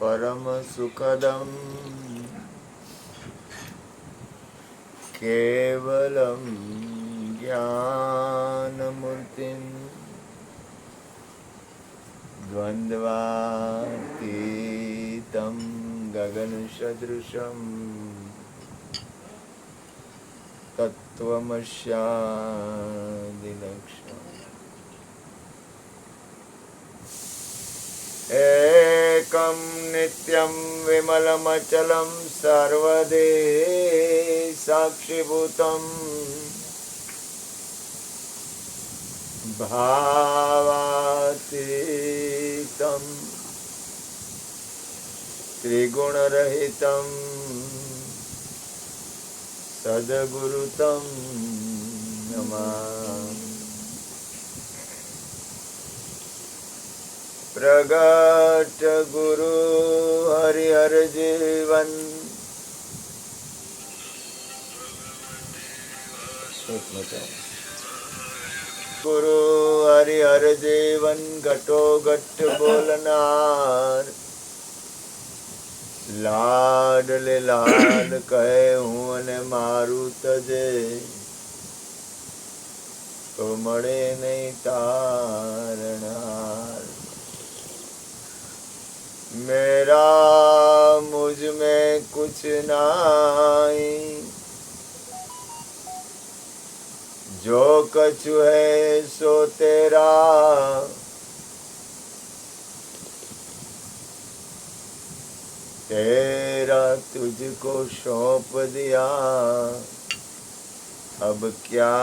परम सुखदं केवलं ज्ञानमूर्तिं द्वन्द्वातीतं गगनसदृशम् तत्त्वमस्यादिलक्ष्यम् एकं नित्यं विमलमचलं सर्वदे साक्षिभूतम् भावातीतं त्रिगुणरहितं सद्गुरुतं नमामि પ્રગટ ગુરુ હરિહર જીવન. ગુરુ હરિહર જીવન ઘટો ઘટ બોલનાર. લાડ લે લાડ કહે હું અને મારું તજે. તો મળે નહીં તારણાર. मेरा मुझमें कुछ नहीं जो कछु है सो तेरा। तेरा तुझको सौंप दिया। अब क्या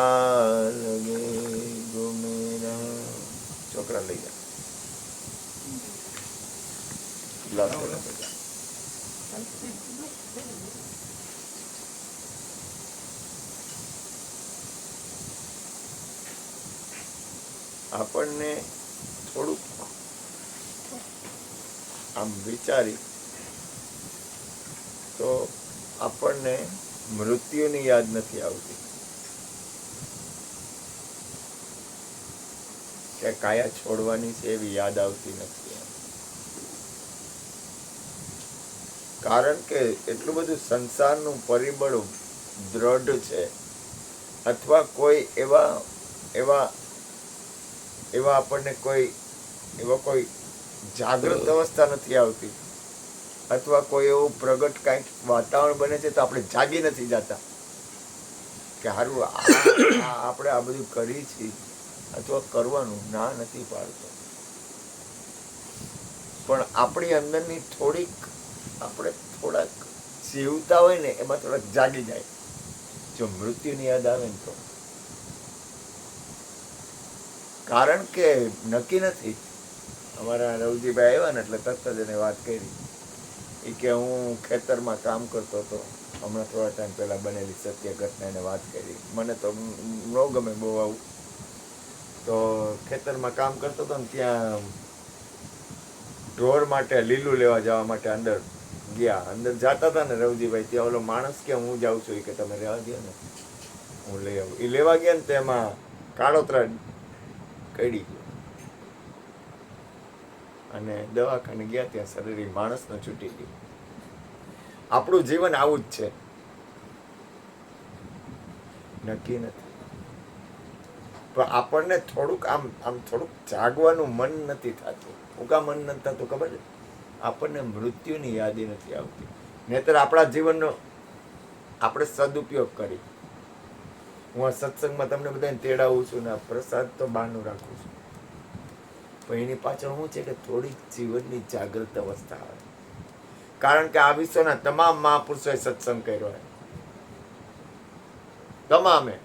लगे गो मेरा। छोकरा લઈ આપણને થોડુંક આમ વિચારી તો આપણને મૃત્યુની યાદ નથી આવતી. કે કાયા છોડવાની છે એવી યાદ આવતી નથી કારણ કે એટલું બધું સંસારનું પરિબળ દ્રઢ છે. અથવા કોઈ એવા એવા એવા આપણને કોઈ એવા કોઈ જાગૃત અવસ્થા નથી આવતી. અથવા કોઈ એવું પ્રગટ કાંઈક વાતાવરણ બને છે તો આપણે જાગી નથી જતા. કે સારું આપણે આ બધું કરી છીએ અથવા કરવાનું ના નથી પાડતો. પણ આપણી અંદરની થોડીક આપણે થોડાક જીવતા હોય ને, એમાં થોડાક જાગી જાય. જો મૃત્યુની યાદ આવે ને તો. કારણ કે નક્કી નથી. અમારા રવજીભાઈ આવ્યા ને એટલે તરત જ એને વાત કરી. એ કે હું ખેતરમાં કામ કરતો હતો. હમણાં થોડા ટાઈમ પહેલા બનેલી સત્ય ઘટના એને વાત કરી. મને તો ન ગમે બહુ આવું. તો ખેતરમાં કામ કરતો હતો ને ત્યાં ઢોર માટે લીલું લેવા જવા માટે અંદર ગયા. અંદર જાતા હતા ને રવજીભાઈ, ત્યાં ઓલો માણસ કે હું જાઉં છું કે તમે રહેવા દો ને. હું લઈ આવું. એ લેવા ગયા ને તેમાં કાળોતરા કડી ગયો. અને દવાખાને ગયા ત્યાં શરીર માણસનો છૂટી ગયો. આપણું જીવન આવું જ છે. નક્કી નથી. પણ આપણને થોડુંક આમ આમ થોડુંક જાગવાનું મન નથી થતું. કા મન નથી થતું, ખબર છે? આપણને મૃત્યુની યાદી નથી આવતી. નહીતર આપણા જીવનનો આપણે સદુપયોગ કરી. હું આ સત્સંગમાં તમને બધાને તેડાવું છું ને પ્રસાદ તો બહારનું રાખું છું. પણ એની પાછળ શું છે કે થોડીક જીવનની જાગૃત અવસ્થા આવે. કારણ કે આ વિશ્વના તમામ મહાપુરુષોએ સત્સંગ કર્યો હોય. તમામે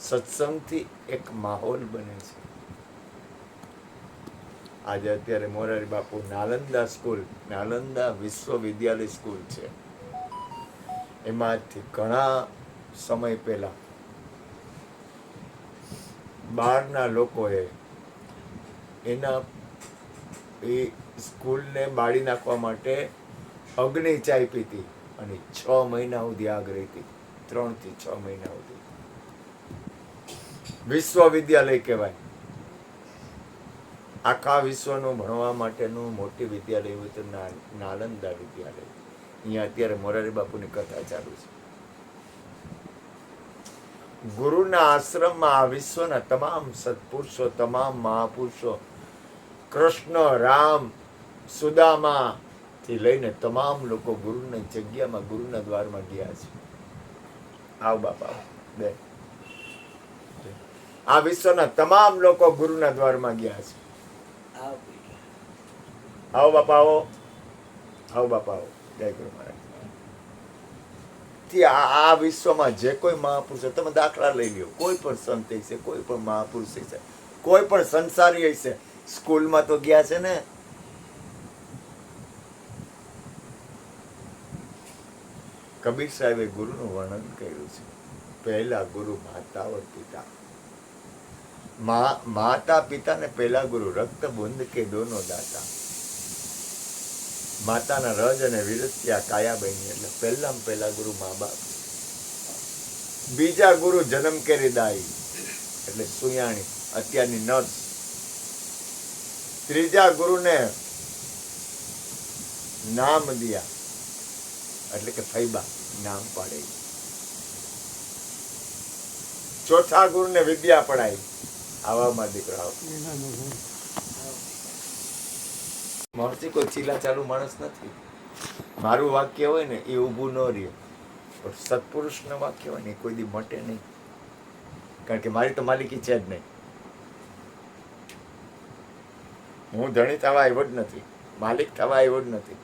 સત્સંગથી એક માહોલ બને છે. આજે અત્યારે મોરારી બાપુ નાલંદા સ્કૂલ, નાલંદા વિશ્વવિદ્યાલય સ્કૂલ છે. એમાંથી ઘણા સમય પહેલા બહારના લોકોએ એના એ સ્કૂલને બાળી નાખવા માટે અગ્નિ ચાય પીતી અને છ મહિના સુધી આગ રહી હતી ત્રણ છ મહિના સુધી. વિશ્વવિદ્યાલય કહેવાય. આખા વિશ્વનું ભણવા માટેનું મોટી વિદ્યાલય હોય તો નાલંદા વિદ્યાલય. અહીંયા અત્યારે મોરારી બાપુની કથા ચાલુ છે. ગુરુના આશ્રમમાં આ વિશ્વના તમામ સત્પુરુષો, તમામ મહાપુરુષો, કૃષ્ણ, રામ સુદામા થી લઈને તમામ લોકો ગુરુની જગ્યામાં, ગુરુના દ્વારમાં ગયા છે. આવ બાપા. બે આ વિશ્વના તમામ લોકો ગુરુના દ્વારમાં ગયા છે. આવ બાપા આવો આવો બાપા આવો જય ગુરુ મહારાજ આ આ વિશ્વમાં જે કોઈ મહાપુરુષ હોય, તમે દાખલા લઈ લ્યો. કોઈ પણ સંત હશે કોઈ પણ મહાપુરુષ હશે કોઈ પણ સંસારી હશે સ્કૂલમાં તો ગયા છે ને? કબીર સાહેબે ગુરુનું વર્ણન કર્યું છે. પહેલા ગુરુ માતા પિતા. મા માતા પિતા ને પહેલા ગુરુ રક્ત બુંદ કે દોનો દાતા. માતાના રજ અને વિરસ્યા કાયા બની એટલે પહેલા પહેલા ગુરુ મા બાપ બીજા ગુરુ જન્મ કેરી દાઈ, એટલે સુયાણી, અત્યારની નર્સ. ત્રીજા ગુરુને નામ દિયા, એટલે કે ફૈબા, નામ પાડે ચોથા ગુરુને વિદ્યા પડાઈ આવામાં દીકરાઓ મહર્ષિ કોઈ ચીલા ચાલુ માણસ નથી. મારું વાક્ય હોય ને, એ ઊભું ન રહે. પણ સત્પુરુષનું વાક્ય હોય ને, એ કોઈ દી મટે નહીં. કારણ કે મારી તો માલિકી છે જ નહીં. હું ધણી થવા આવ્યો જ નથી. માલિક થવા આવ્યો જ નથી.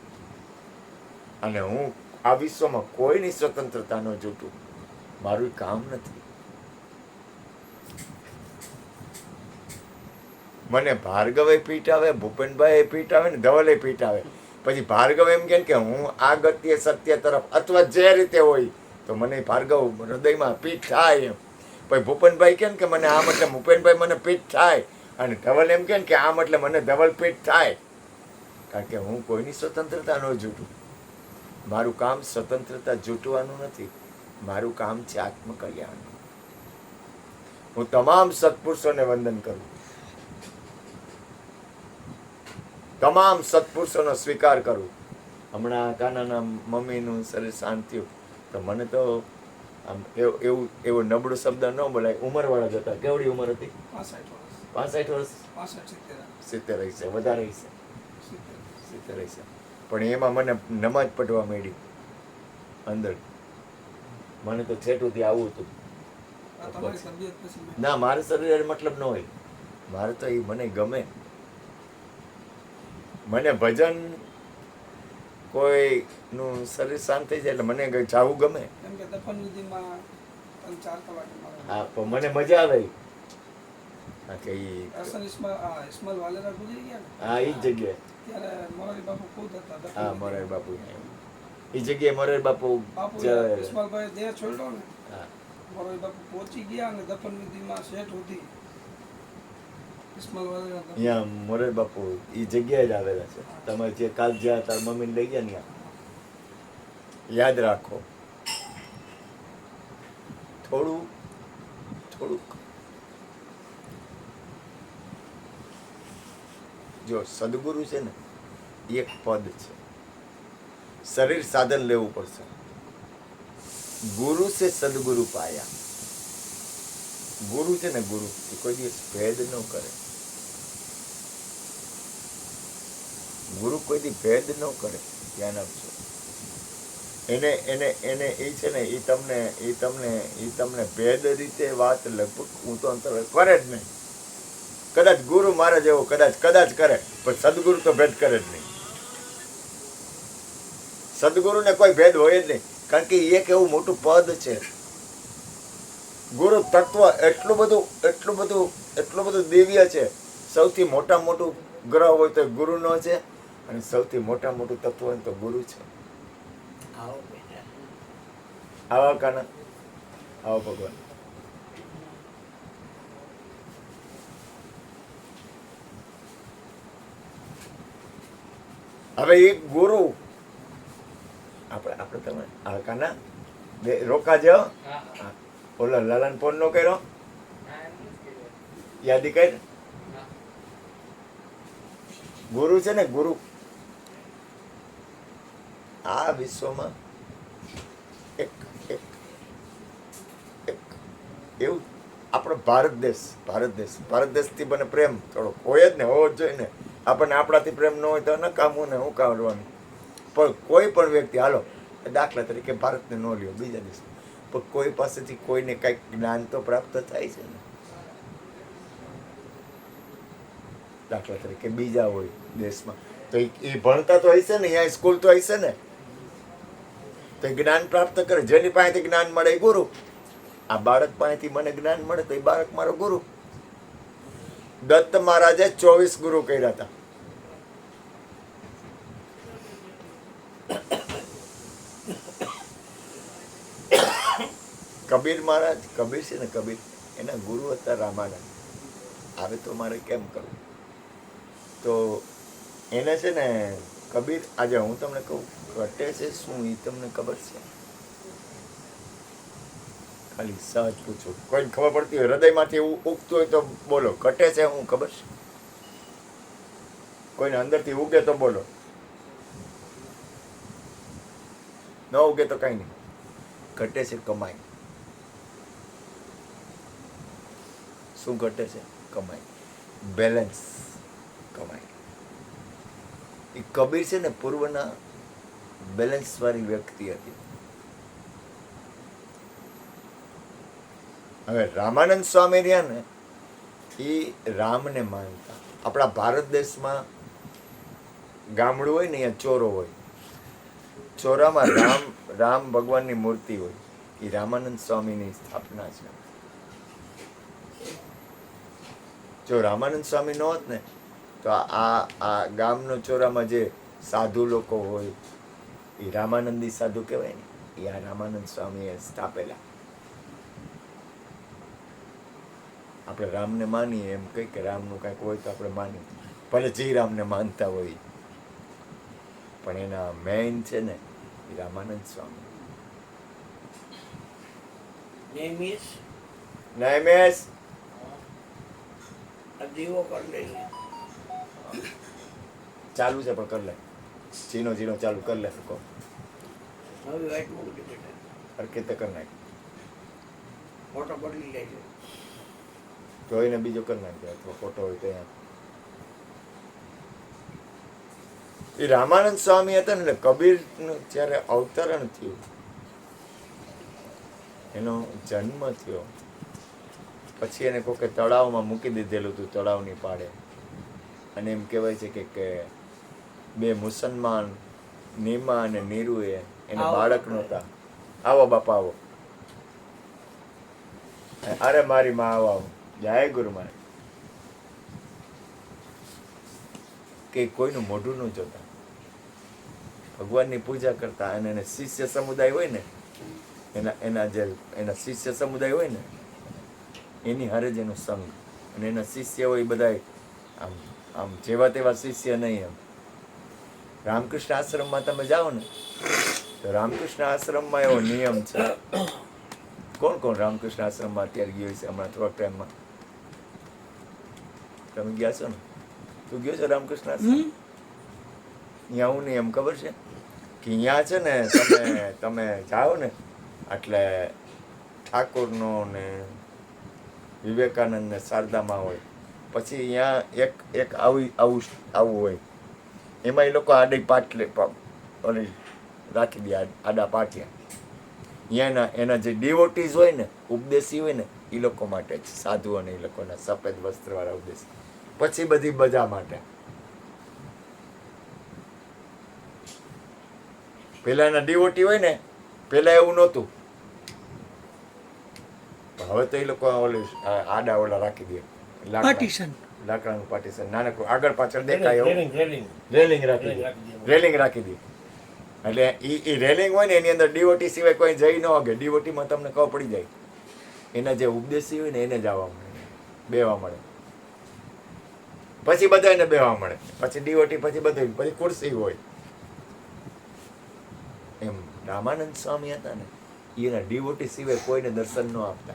અને હું આ વિશ્વમાં કોઈની સ્વતંત્રતા ન જોતું. મારું કામ નથી. મને ભાર્ગવે પીટાવે ભૂપેનભાઈ પીટાવે ને ધવલે પીટાવે પછી ભાર્ગવ એમ કે હું આ ગતિએ સત્ય તરફ અથવા જે રીતે હોય, તો મને ભાર્ગવ હૃદયમાં પીઠ થાય એમ. પછી ભૂપેનભાઈ કેમ કે મને આમ એટલે ભૂપેનભાઈ મને પીઠ થાય. અને ધવલ એમ કહે કે આમ એટલે મને ધવલ પીઠ થાય. કારણ કે હું કોઈની સ્વતંત્રતા ન જૂટું મારું કામ સ્વતંત્રતા જૂટવાનું નથી. મારું કામ છે આત્મકલ્યાણ હું તમામ સત્પુરુષોને વંદન કરું. તમામ સત્પુરુષોનો સ્વીકાર કરું. હમણાં કાનાના મમ્મીનું શરીર શાંત થયું. તો મને તો આમ એવું એવું નબળો શબ્દ ન બોલાય. ઉંમરવાળા જ હતા. કેવડી ઉંમર હતી? પાસઠ વર્ષ. સિત્તેર. હશે વધારે હશે સિત્તેર. હશે પણ એમાં મને નમાજ પઢવા માંડી. અંદર. મને તો છેટુંથી આવું હતું. ના મારે શરીર મતલબ ન હોય. મારે તો એ મને ગમે. મને ભજન કોઈનું શરીર શાંત થઈ જાય એટલે મને કંઈ જાવું ગમે? હા પણ મને મજા આવે. હા એ જગ્યાએ. હા. મોરારી બાપુ. એ જગ્યાએ મોરારી બાપુ ઇસ્માલભાઈ દેહ છોડ્યો ને હા. મોરારી બાપુ પહોંચી ગયા અને દફન વિધિમાં શેઠ હતી અહીંયા મોરે બાપુ એ જગ્યાએ જ આવેલા છે. તમે જે કાલ જ્યાં તાર મમ્મીને લઈ ગયા ત્યાં યાદ રાખો. થોડું, થોડુંક. જો સદગુરુ છે ને, એક પદ છે. શરીર સાધન લેવું પડશે. ગુરુ છે સદગુરુ પાયા. ગુરુ છે ને ગુરુ કોઈ દિવસ ભેદ ન કરે. ગુરુ કોઈ દી ભેદ ન કરે, ધ્યાન આપશો એને એને એને એ છે ને, એ તમને એ તમને એ તમને ભેદ રીતે વાત લગભગ હું તો અંતર કરે જ નહીં. કદાચ ગુરુ મારા જેવો, કદાચ કદાચ કરે, પણ સદગુરુ તો ભેદ કરે જ નહીં. સદગુરુને કોઈ ભેદ હોય જ નહીં, કારણ કે એક એવું મોટું પદ છે. ગુરુ તત્વ એટલું બધું એટલું બધું એટલું બધું દિવ્ય છે. સૌથી મોટા મોટું ગ્રહ હોય તો ગુરુનો છે. અને સૌથી મોટા મોટું તત્વ તો ગુરુ છે. આવો કાના. આવો ભગવાન. હવે એક ગુરુ. આપણે આપણે તમે આ કાના. બે રોકા જાઓ. ઓલા લાલાન ફોન નો કર્યો. યાદી કર. ગુરુ છે ને ગુરુ. આ વિશ્વમાં એક એક એક એવું આપણો ભારત દેશ ભારત દેશ, ભારત દેશથી મને પ્રેમ. થોડો હોય જ ને, હોવો જ જોઈએ ને. આપણને આપણાથી પ્રેમ ન હોય તો ન કામવું ને હું કામવાનું પણ કોઈ પણ વ્યક્તિ, હાલો દાખલા તરીકે ભારતને ન લ્યો, બીજા દેશ પણ કોઈ પાસેથી કોઈને કંઈક જ્ઞાન તો પ્રાપ્ત થાય છે ને. દાખલા તરીકે બીજા હોય દેશમાં. તો એ ભણતા તો હશે ને, અહીંયા સ્કૂલ તો હશે ને. તો જ્ઞાન પ્રાપ્ત કરે. જેની પાસેથી જ્ઞાન મળે એ ગુરુ. આ બાળક પાસેથી મને જ્ઞાન મળે તો એ બાળક મારો ગુરુ. દત્ત મહારાજે ચોવીસ ગુરુ કર્યા હતા. કબીર મહારાજ, કબીર છે ને કબીર, એના ગુરુ હતા રામાનંદ. આવે તો મારે કેમ કરવું? તો એને છે ને કબીર, આજે હું તમને કહું, ઘટે છે શું એ તમને ખબર છે? ખાલી સહજ પૂછું. કોઈને ખબર પડતી હોય, હૃદયમાંથી એવું ઉગતું હોય તો બોલો, ઘટે છે હું ખબર છે? કોઈને અંદરથી ઉગે તો બોલો. ન ઉગે તો કઈ નહીં. ઘટે છે કમાઈ. શું ઘટે છે? કમાઈ. બેલેન્સ કમાઈ. એ કબીર છે ને પૂર્વના બેલેન્સ વાળી વ્યક્તિ હતી. હવે રામાનંદ સ્વામી રહ્યા ને, એ રામને માનતા. આપણા ભારત દેશમાં ગામડું હોય ને, અહીંયા ચોરો હોય. ચોરામાં રામ રામ ભગવાનની મૂર્તિ હોય. એ રામાનંદ સ્વામીની સ્થાપના છે. જો રામાનંદ સ્વામી ન હોત ને તો આ આ ગામનો ચોરામાં જે સાધુ લોકો હોય એ રામાનંદી સાધુ કહેવાય ને એ આ રામાનંદ સ્વામીએ સ્થાપેલા. આપણે રામને માનીએ એમ કહી કે રામનું કંઈક હોય તો આપણે માનીએ. ભલે જે રામને માનતા હોય. પણ એના મેઇન છે ને એ રામાનંદ સ્વામી. નયમેશ આ દીવો કરી લઈએ ચાલુ છે પણ કરી લે. ઝીનો ઝીનો ચાલુ કરી લે કહો હરકતે કર નાખ. ફોટો બદલી લેજો. જોઈને બીજો કર નાખજો અથવા ફોટો હોય તો એ રામાનંદ સ્વામી હતા ને કબીર કબીરનું જ્યારે અવતરણ થયું એનો જન્મ થયો. પછી એને કોકે તળાવમાં મૂકી દીધેલું હતું તળાવની પાડે અને એમ કહેવાય છે કે કે બે મુસલમાન નીમા અને નીરુએ એને બાળક. નહોતા. આવો બાપા આવો. અરે મારી માં આવો આવો. જય ગુરુ મારે કે કોઈનું મોઢું ન જોતા. ભગવાનની પૂજા કરતા અને એને શિષ્ય સમુદાય હોય ને એના એના જે એના શિષ્ય સમુદાય હોય ને એની હારે જ એનો સંઘ અને એના શિષ્ય હોય બધા આમ આમ જેવા તેવા શિષ્ય નહીં એમ. રામકૃષ્ણ આશ્રમમાં તમે જાઓ ને તો રામકૃષ્ણ આશ્રમમાં એવો નિયમ છે. કોણ કોણ રામકૃષ્ણ આશ્રમમાં અત્યારે ગયો છે હમણાં થોડાક ટાઈમમાં? તમે ગયા છો ને? તું ગયો છો રામકૃષ્ણ આશ્રમ? અહીંયા હું નહીં એમ ખબર છે? કે અહીંયા છે ને તમે તમે જાઓ ને એટલે ઠાકોરનો ને વિવેકાનંદ ને શારદામાં હોય. પછી અહીંયા એક એક આવી, આવું આવું હોય. એમાં એ લોકો આડી પાટલે ઓલી રાખી દે આડ- પાટિયા અહીંયાના એના જે ડિવોટીઝ હોય ને, ઉપદેશી હોય ને એ લોકો માટે જ, સાધુ અને એ લોકોના સફેદ વસ્ત્રવાળા ઉપદેશી. પછી બધી બધા માટે. પેલા એના ડિવોટી હોય ને, પેલા એવું નહોતું. હવે તો એ લોકો ઓલી આડા ઓલા રાખી દે. પાર્ટીશન. લાકડાનું પાર્ટીશન. નાનકડું. આગળ પાછળ દેખાય એવું. Railing railing. રેલિંગ રાખી રેલિંગ દે રાખી દે. રેલિંગ રાખી દીધી. એટલે એ એ રેલિંગ હોય ને એની અંદર ડીઓટી સિવાય કોઈ જઈ ન વાગે ડીઓટીમાં તમને કહો પડી જાય. એના જે ઉપદેશી હોય ને એને જ આવવા મળે. બેવા મળે. પછી બધા એને બેવા મળે. પછી ડીઓટી પછી બધું. પછી ખુરશી હોય. એમ રામાનંદ સ્વામી હતા ને એના ડીઓટી સિવાય કોઈને દર્શન ન આપતા.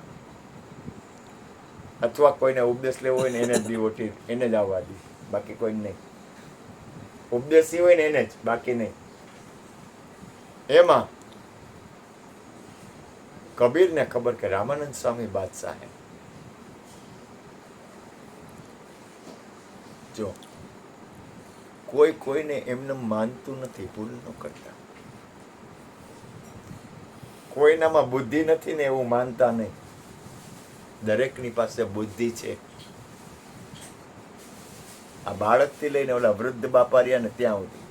અથવા કોઈને ઉપદેશ લેવો હોય ને એને જ ડીઓટી એને જ આવવા દે. બાકી કોઈને નહીં. ઉપદેશી હોય ને એને જ, બાકી નહીં. એમાં કબીરને ખબર કે રામાનંદ સ્વામી બાદશાહ જો, કોઈ કોઈને એમને માનતું નથી, ભૂલ ન કરતા. કોઈનામાં બુદ્ધિ નથી ને એવું માનતા નહીં. દરેકની પાસે બુદ્ધિ છે. આ બાળકથી લઈને ઓલા વૃદ્ધ બાપારિયા ને ત્યાં સુધી.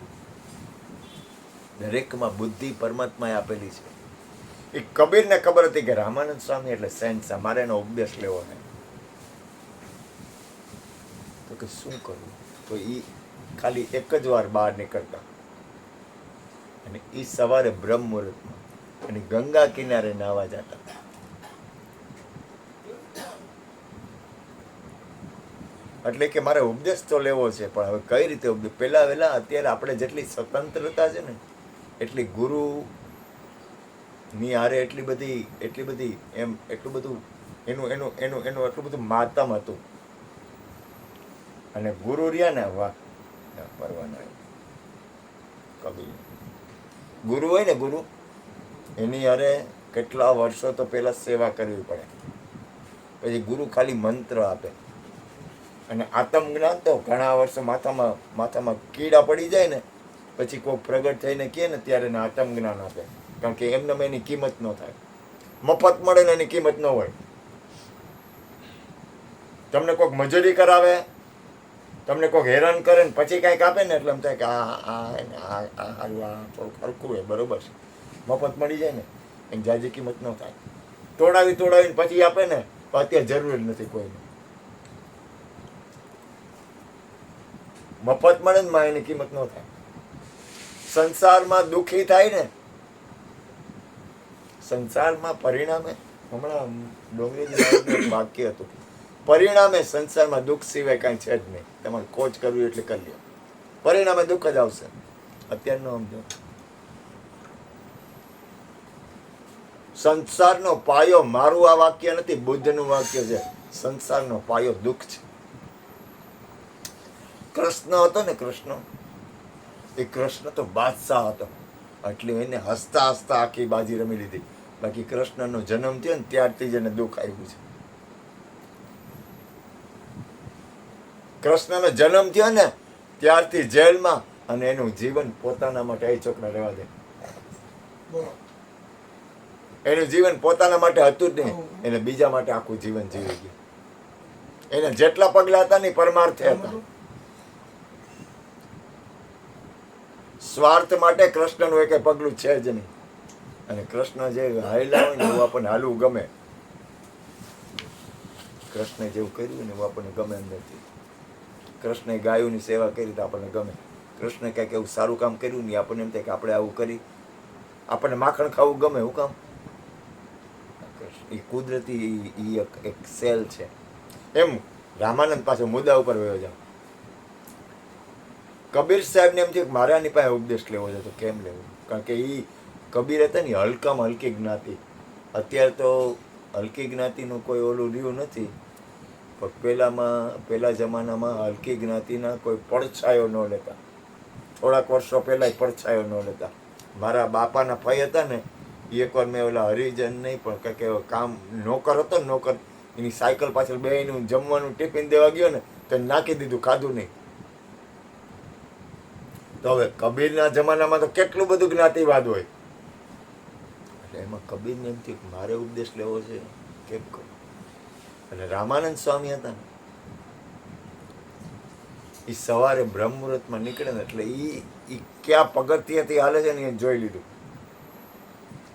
દરેકમાં બુદ્ધિ પરમાત્માએ આપેલી છે. એ કબીરને ખબર હતી કે રામાનંદ સ્વામી એટલે સેન્સ મારે એનો ઉપદેશ લેવો છે. તો કે શું કરવું? તો એ ખાલી એક જ વાર બહાર નીકળતા. અને એ સવારે બ્રહ્મ મુહૂર્તમાં અને ગંગા કિનારે નાવા જતા. એટલે કે મારે ઉપદેશ તો લેવો છે, પણ હવે કઈ રીતે ઉપદેશ? પહેલાં વહેલાં અત્યારે આપણે જેટલી સ્વતંત્રતા છે ને, એટલી ગુરુ ની હારે એટલી બધી એટલી બધી એમ, એટલું બધું, એનું એનું એનું એનું એટલું બધું માતમ હતું. અને ગુરુ રહ્યા ને, વાહ પરવાના કબીર. ગુરુ હોય ને, ગુરુ, એની હારે કેટલા વર્ષો તો પહેલાં સેવા કરવી પડે. પછી ગુરુ ખાલી મંત્ર આપે. અને આત્મજ્ઞાન તો ઘણા વર્ષો માથામાં માથામાં કીડા પડી જાય ને, પછી કોઈ પ્રગટ થઈને કહે ને ત્યારે એને આત્મજ્ઞાન આપે. કારણ કે એમને એની કિંમત ન થાય. મફત મળે ને એની કિંમત ન હોય. તમને કોઈક મજૂરી કરાવે, તમને કોઈક હેરાન કરે ને પછી કાંઈક આપે ને એટલે એમ થાય કે આ આ એને આ થોડુંક હરખું હોય, બરોબર છે. મફત મળી જાય ને, એની જાજી કિંમત ન થાય. તોડાવી, તોડાવીને પછી આપે ને, તો અત્યારે જરૂર નથી કોઈને. મફત મળે ને માં એની કિંમત ન થાય. સંસારમાં દુઃખી થાય ને, સંસારમાં પરિણામે, હમણાં ડોંગરીજી વાક્ય હતું, પરિણામે સંસારમાં દુઃખ સિવાય કાંઈ છે જ નહીં. તમારે કોચ કરવી એટલે કરી લો પરિણામે દુઃખ જ આવશે. અત્યારનો સમજો સંસારનો પાયો મારું આ વાક્ય નથી, બુદ્ધનું વાક્ય છે, સંસારનો પાયો દુઃખ છે. કૃષ્ણ હતો ને કૃષ્ણ? એ કૃષ્ણ તો બાદશાહ હતો. એટલે એને હસતા હસતા આખી બાજી રમી લીધી. બાકી કૃષ્ણનો જન્મ થયો ને ત્યારથી જ એને દુઃખ આવ્યું છે. કૃષ્ણનો જન્મ થયો ને ત્યારથી જેલમાં અને એનું જીવન પોતાના માટે છોકરા રહેવા દે. એનું જીવન પોતાના માટે હતું જ નહીં. એને બીજા માટે આખું જીવન જીવી ગયું. એને જેટલા પગલા હતા ને પરમાર્થે હતા. સ્વાર્થ માટે કૃષ્ણનું એક પગલું છે જ નહીં. અને કૃષ્ણ જે હાયલા હોય ને એવું આપણને હાલવું ગમે. કૃષ્ણે જેવું કર્યું ને એવું આપણને ગમે અંદરથી. કૃષ્ણે ગાયોની સેવા કરી તો આપણને ગમે. કૃષ્ણે કંઈક એવું સારું કામ કર્યું ને આપણને એમ થાય કે આપણે આવું કરી. આપણને માખણ ખાવું ગમે એવું કામ? એ કુદરતી એ એક સેલ છે. એમ રામાનંદ પાસે મુદ્દા ઉપર વયો જાવ કબીર સાહેબને એમ થયું કે મારે આની પાસે ઉપદેશ લેવો છે, તો કેમ લેવો? કારણ કે એ કબીર હતા ને હલકામાં હલકી જ્ઞાતિ. અત્યારે તો હલકી જ્ઞાતિનું કોઈ ઓલું રહ્યું નથી, પણ પહેલાંમાં પહેલા જમાનામાં હલકી જ્ઞાતિના કોઈ પડછાયો ન લેતા. થોડાક વર્ષો પહેલાં પડછાયો ન લેતા. મારા બાપાના ભાઈ હતા ને એ એકવાર મેં ઓલા હરિજન નહીં, પણ કંઈક એવો કામ નોકર હતો ને, નોકર, એની સાયકલ પાછળ બેનું જમવાનું ટિફિન દેવા ગયો ને, તો નાખી દીધું ખાધું નહીં. તો હવે કબીરના જમાનામાં તો કેટલું બધું જ્ઞાતિવાદ હોય? એટલે એમાં કબીરને એમ થયું કે મારે ઉપદેશ લેવો છે, કેમ કહું એટલે રામાનંદ સ્વામી હતા ને એ સવારે બ્રહ્મ મુહૂર્તમાં નીકળે ને એટલે એ એ ક્યાં પગથિયાથી હાલે છે ને એ જોઈ લીધું.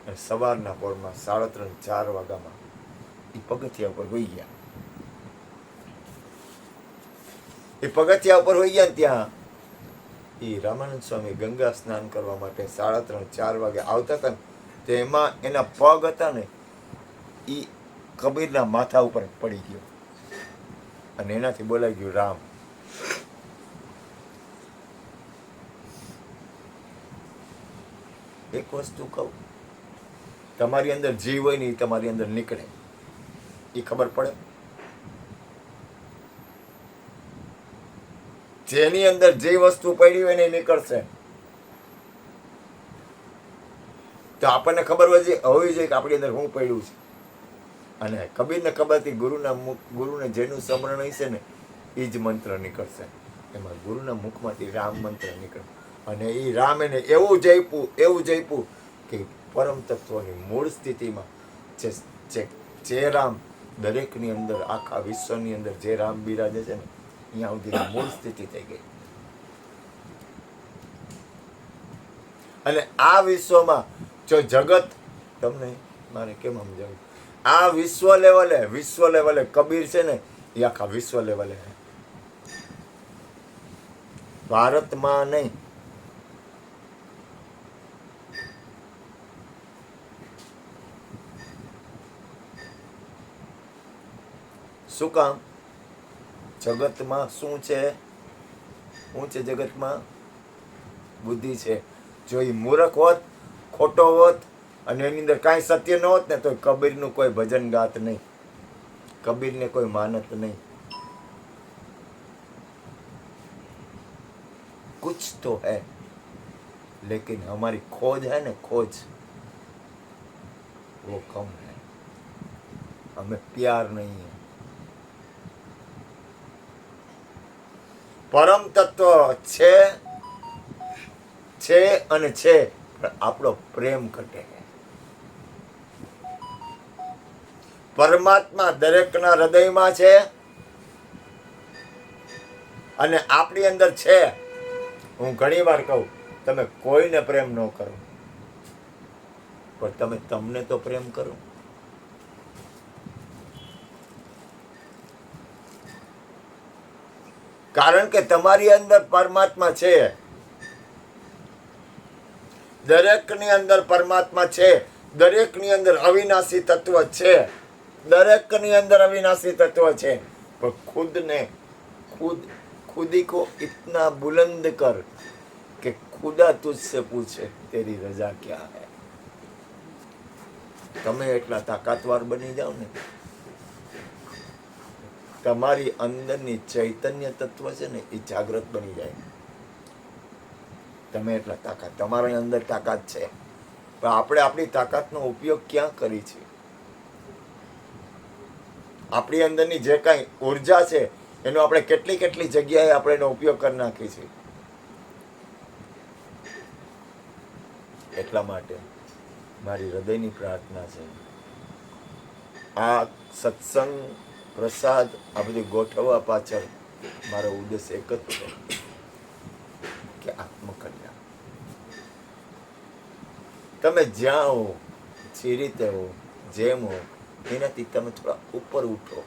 અને સવારના પોરમાં સાડા ત્રણ, ચાર વાગ્યામાં એ પગથિયા ઉપર હોઈ ગયા. એ પગથિયા ઉપર હોઈ ગયા ને ત્યાં એ રામાનંદ સ્વામી ગંગા સ્નાન કરવા માટે સાડા ત્રણ, ચાર વાગે આવતા હતા ને, તો એમાં એના પગ હતા ને એ કબીરના માથા ઉપર પડી ગયો. અને એનાથી બોલાઈ ગયું, રામ. એક વસ્તુ કહું, તમારી અંદર જીવ હોય ને એ તમારી અંદર નીકળે. એ ખબર પડે? જેની અંદર જે વસ્તુ પડી હોય ને એ નીકળશે. તો આપણને ખબર હોય હોવી જોઈએ કે આપણી અંદર શું પડ્યું છે. અને કબીરને ખબર હતી ગુરુના મુખ, ગુરુને જેનું સ્મરણ હશે ને, એ જ મંત્ર નીકળશે. એમાં ગુરુના મુખમાંથી રામ મંત્ર નીકળે. અને એ રામ એને એવું જઈપું એવું જઈપું કે પરમ તત્વની મૂળ સ્થિતિમાં જે જે રામ દરેકની અંદર, આખા વિશ્વની અંદર જે રામ બિરાજે છે ને અહીંયા સુધી મૂળ અને આ વિશ્વમાં જો જગત તમને મારે કેમ સમજાવું આ વિશ્વ લેવલે વિશ્વ લેવલે કબીર છે ને એ આખા વિશ્વ લેવલે ભારતમાં નહીં શું કામ જગતમાં શું છે શું છે જગતમાં બુદ્ધિ છે જો એ મૂર્ખ હોત ખોટો હોત અને એની અંદર કાંઈ સત્ય ન હોત ને તો કબીરનું કોઈ ભજન ગાત નહીં કબીરને કોઈ માનત નહીં कुछ तो है लेकिन हमारी खोज है ना खोज वो कम है हमें प्यार नहीं है પરમ તત્વ છે છે અને છે. પણ આપણો પ્રેમ ઘટે પરમાત્મા દરેકના હૃદયમાં છે અને આપણી અંદર છે. હું ઘણી વાર કહું, તમે કોઈને પ્રેમ ન કરો. પણ તમે તમને તો પ્રેમ કરો. કારણ કે તમારી અંદર પરમાત્મા છે. દરેકની અંદર પરમાત્મા છે. દરેકની અંદર અવિનાશી તત્વ છે. દરેકની અંદર અવિનાશી તત્વ છે. પણ ખુદને ખુદ ખુદી કો ઇતના બુલંદ કર કે ખુદા તુજસે પૂછે, તેરી રજા ક્યાં હૈ? તમે એટલા તાકાતવાર બની જાઓ ને. તમારી અંદરની ચૈતન્ય તત્વ છે ને એ જાગૃત બની જાય. તમે એટલા તાકાત, તમારી અંદર તાકાત છે. પણ આપણે આપણી તાકાતનો ઉપયોગ ક્યાં કરી છે? આપણી અંદરની જે કાંઈ ઊર્જા છે, એનો આપણે કેટલી કેટલી જગ્યાએ આપણે એનો ઉપયોગ કરી નાખીએ છીએ? એટલા માટે મારી હૃદયની પ્રાર્થના છે. આ સત્સંગ પ્રસાદ આ બધું ગોઠવવા પાછળ મારો ઉદ્દેશ એક જ છે કે આત્મકલ્યાણ. તમે જ્યાં હો, જે રીતે હો, જેમ હો, એનાથી તમે થોડા ઉપર ઉઠો.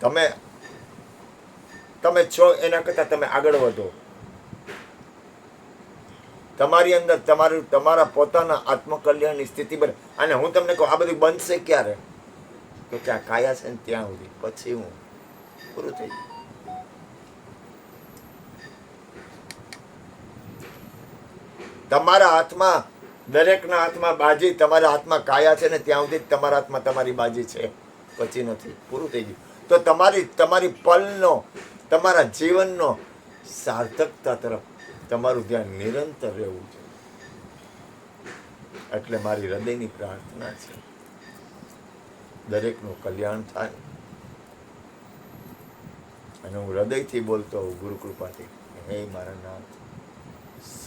તમે તમે છો એના કરતાં તમે આગળ વધો. તમારી અંદર તમારું, તમારા પોતાના આત્મકલ્યાણની સ્થિતિ બને. અને હું તમને કહું, આ બધું બનશે ક્યારે? કે આ કાયા છે ને ત્યાં સુધી પછી હું પૂરું થઈ જાય તમારા હાથમાં દરેકના હાથમાં બાજી તમારા હાથમાં કાયા છે ને ત્યાં સુધી તમારા હાથમાં તમારી બાજી છે પછી નથી પૂરું થઈ ગયું તો તમારી તમારી પલનો તમારા જીવનનો સાર્થકતા તરફ તમારું ધ્યાન નિરંતર રહેવું છે એટલે મારી હૃદયની પ્રાર્થના છે દરેકનું કલ્યાણ થાય. અને હું હૃદયથી બોલતો હોઉં ગુરુ કૃપાથી હે મારા નાથ,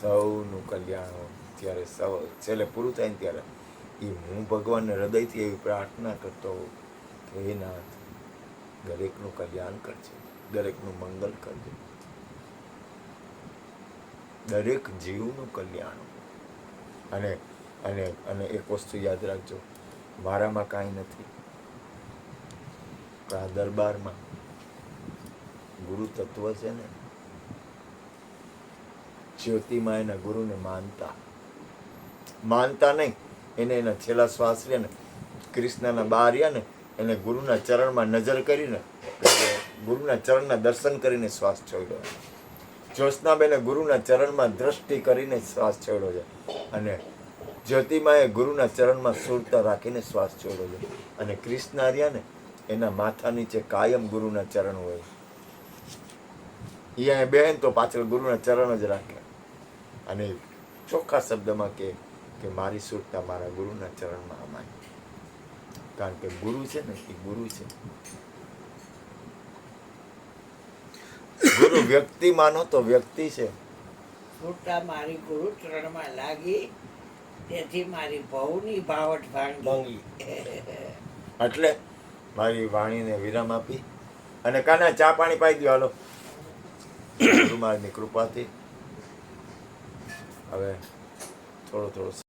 સૌનું કલ્યાણ હો. ત્યારે સૌ, છેલ્લે પૂરું થાય ને ત્યારે એ હું ભગવાનને હૃદયથી એવી પ્રાર્થના કરતો હોઉં કે હે નાથ, દરેકનું કલ્યાણ કરજે, દરેકનું મંગલ કરજે. દરેક જીવનું કલ્યાણ અને અને અને એક વસ્તુ યાદ રાખજો, મારામાં કાંઈ નથી. આ દરબારમાં ગુરુ તત્વ છે ને, જ્યોતિમાં ગુરુને માનતા. માનતા નહીં, એને એના છેલ્લા શ્વાસ ને, કૃષ્ણના બહાર ને, એને ગુરુના ચરણમાં નજર કરીને ગુરુના ચરણના દર્શન કરીને શ્વાસ છોડ્યો. જ્યોત્સનાબેને ગુરુના ચરણમાં દ્રષ્ટિ કરીને શ્વાસ છોડ્યો છે. અને જ્યોતિમાએ ગુરુના ચરણમાં સુરતા રાખીને શ્વાસ છોડ્યો છે. અને કૃષ્ણ આર્યાને એના માથા નીચે કાયમ ગુરુના ચરણ હોય. અહીંયા બેન તો પાછળ ગુરુના ચરણ જ રાખે. અને ચોખ્ખા શબ્દમાં કે કે મારી સુરતા મારા ગુરુના ચરણમાં અમાય કારણ કે ગુરુ છે ને એ ગુરુ છે. ગુરુ વ્યક્તિ માનો તો વ્યક્તિ છે. સુરતા મારી ગુરુ ચરણમાં લાગી તેથી મારી ભવની ભાવટ ભાંગી. એટલે મારી વાણીને વિરામ આપી અને કાના ચા પાણી પાઈ દો હાલો. ગુરુ મહારાજની કૃપાથી. હવે થોડો થોડો